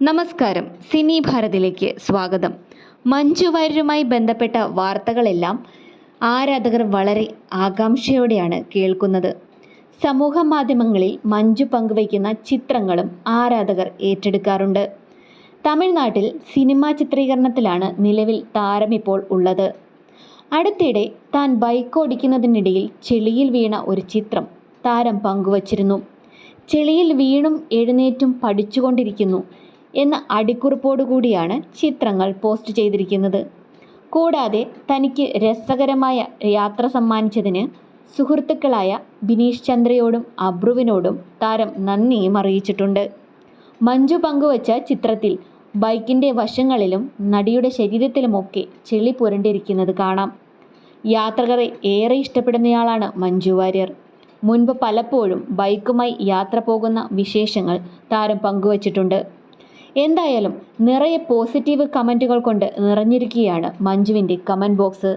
നമസ്കാരം. സിനി ഭാരതിലേക്ക് സ്വാഗതം. മഞ്ജു വാര്യരുമായി ബന്ധപ്പെട്ട വാർത്തകളെല്ലാം ആരാധകർ വളരെ ആകാംക്ഷയോടെയാണ് കേൾക്കുന്നത്. സമൂഹ മാധ്യമങ്ങളിൽ മഞ്ജു പങ്കുവയ്ക്കുന്ന ചിത്രങ്ങളും ആരാധകർ ഏറ്റെടുക്കാറുണ്ട്. തമിഴ്നാട്ടിൽ സിനിമാ ചിത്രീകരണത്തിലാണ് നിലവിൽ താരം ഇപ്പോൾ ഉള്ളത്. അടുത്തിടെ താൻ ബൈക്ക് ഓടിക്കുന്നതിനിടയിൽ ചെളിയിൽ വീണ ഒരു ചിത്രം താരം പങ്കുവച്ചിരുന്നു. ചെളിയിൽ വീണും എഴുന്നേറ്റും പഠിച്ചുകൊണ്ടിരിക്കുന്നു. എന്ന അടിക്കുറിപ്പോടുകൂടിയാണ് ചിത്രങ്ങൾ പോസ്റ്റ് ചെയ്തിരിക്കുന്നത്. കൂടാതെ തനിക്ക് രസകരമായ യാത്ര സമ്മാനിച്ചതിന് സുഹൃത്തുക്കളായ ബിനീഷ് ചന്ദ്രയോടും അബ്രുവിനോടും താരം നന്ദിയും അറിയിച്ചിട്ടുണ്ട്. മഞ്ജു പങ്കുവച്ച ചിത്രത്തിൽ ബൈക്കിന്റെ വശങ്ങളിലും നടിയുടെ ശരീരത്തിലുമൊക്കെ ചെളി പുരണ്ടിരിക്കുന്നത് കാണാം. യാത്രകരെ ഏറെ ഇഷ്ടപ്പെടുന്നയാളാണ് മഞ്ജു വാര്യർ. മുൻപ് പലപ്പോഴും ബൈക്കുമായി യാത്ര പോകുന്ന വിശേഷങ്ങൾ താരം പങ്കുവച്ചിട്ടുണ്ട്. എന്തായാലും നിറയെ പോസിറ്റീവ് കമന്റുകൾ കൊണ്ട് നിറഞ്ഞിരിക്കുകയാണ് മഞ്ജുവിന്റെ കമന്റ് ബോക്സ്.